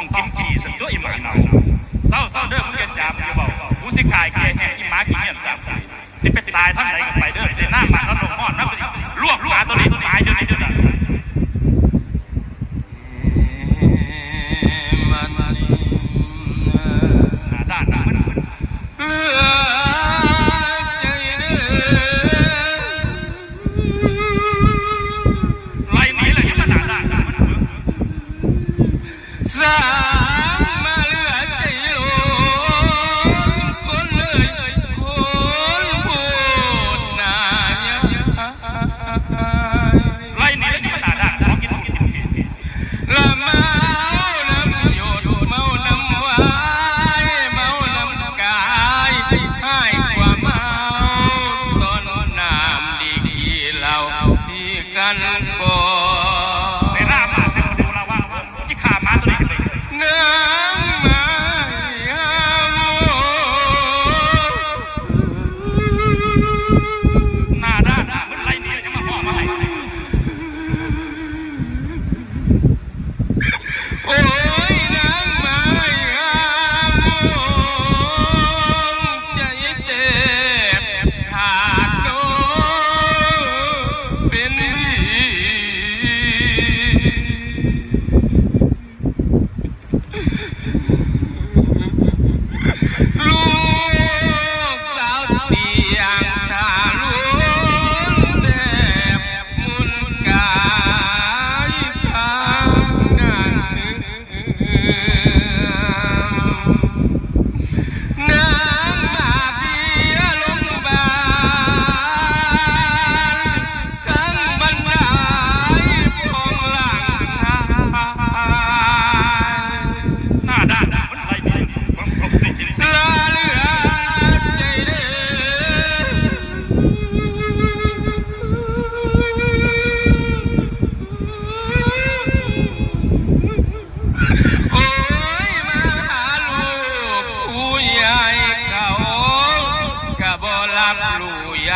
องทินที่สันตัวอิมาเนาเศร้าเศร้าเด้อมึงเกินจามอย่าบอกกูสิขายเกยแห่งอิหมากินเงียบสับสิเป็นตายทั้งไหนกันไปเด้อเสนามาแล้วลงหม้อน้ำ สามมาเลือใจหลงคนเลยคนบูดนายไล่หนีแล้วจะมาด่าด่าท้องกินท้องกินผิดผิดละมาน้ำหยดเมาน้ำวายเมาน้ำกายให้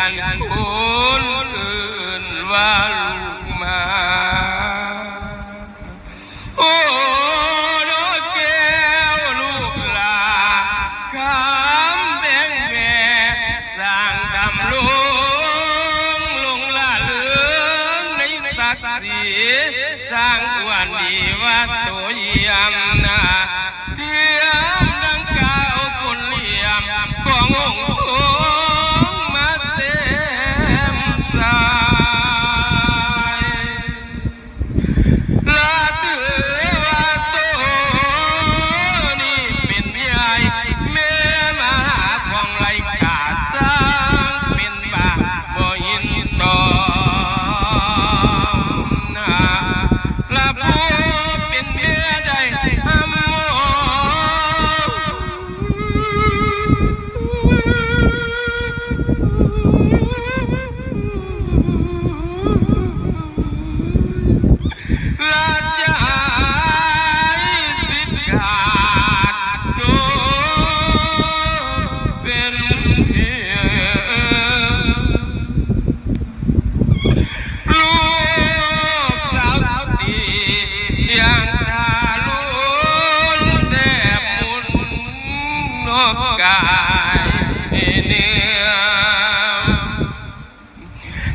الكل والمال sang quan đi và tối yam na thiam đăng cao quân liam quang hùng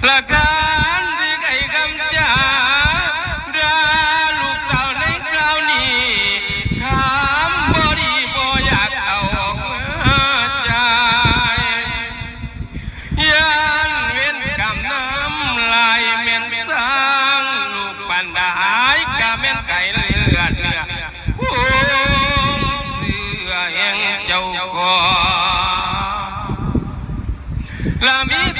Like I La me.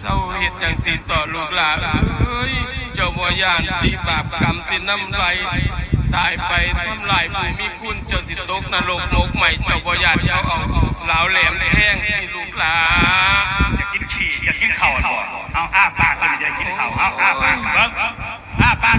เศร้าเหตุอย่างสิต่อลูกหลานเอ้ยเจ้าบ่ยานตีบาปกรรมสิน้ำไหลตายไปทำลายผู้มีคุณเจ้าสิตกนรกนลกใหม่เจ้าบ่ยานเจ้าเอาเหลาแหลมแห้งที่ลูกหลานอย่ากินขี้อย่ากินเข่าเอาอ้าปากเลยอย่ากินเข่าเอาอ้าปากเบิ้งอ้าปาก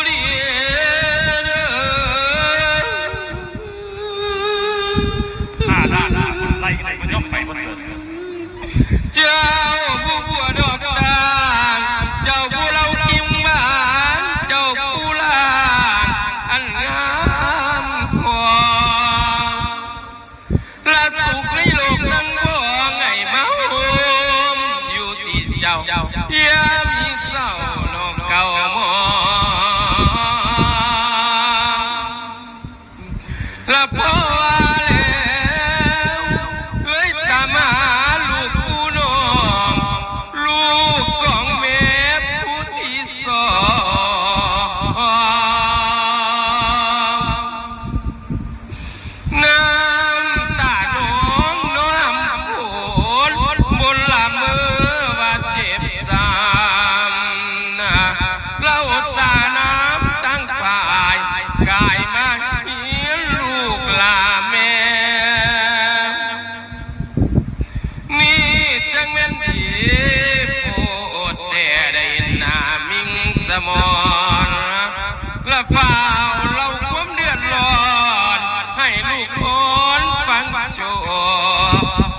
จ้าผู้บัวดอกตาเจ้าผู้เรากิบานเจ้าผู้ลานอันงามกว่ละสุขในโลกนั้นบ่ไงมาโฮมอยู่ที่เจ้ายามีเศร้าน้งเก่ามอละพอแล้วเอ้ยตามา Oh.